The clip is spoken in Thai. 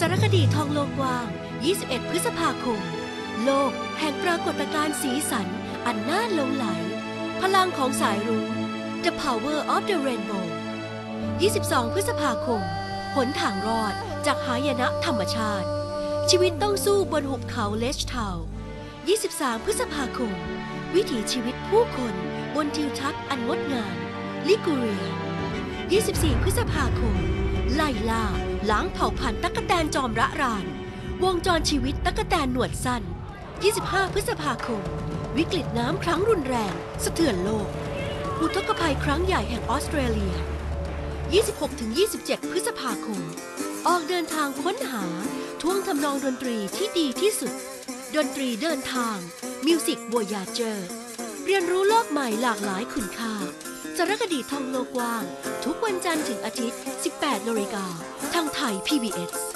สารคดีทองโลกวาง 21 พฤษภาคม โลกแห่งปรากฏการณ์สีสัน อันน่าหลงไหล พลังของสายรุ้ง The Power of the Rainbow 22 พฤษภาคม หนทางรอดจากหายนะธรรมชาติ ชีวิตต้องสู้บนหุบเขาเลชเทา 23 พฤษภาคม วิถีชีวิตผู้คนบนทิวทัศน์อันงดงาม ลิกูเรีย 24 พฤษภาคม ไล่ล่า ล้างเผ่าพันธุ์ตั๊กแตนจอมระราน วงจรชีวิตตั๊กแตนหนวดสั้น 25 พฤษภาคม วิกฤตน้ำครั้งรุนแรง สะเทือนโลก อุทกภัยครั้งใหญ่แห่งออสเตรเลีย 26-27 พฤษภาคม ออกเดินทางค้นหาท่วงทำนองดนตรีที่ดีที่สุด ดนตรีเดินทางมิวสิก v ว y ย g e r เรียนรู้โลกใหม่หลากหลายคุณค่า สารคดีท่องโลกกว้าง ทุกวันจันทร์ถึงอาทิตย์ 18นาฬิกาทางไทย PBS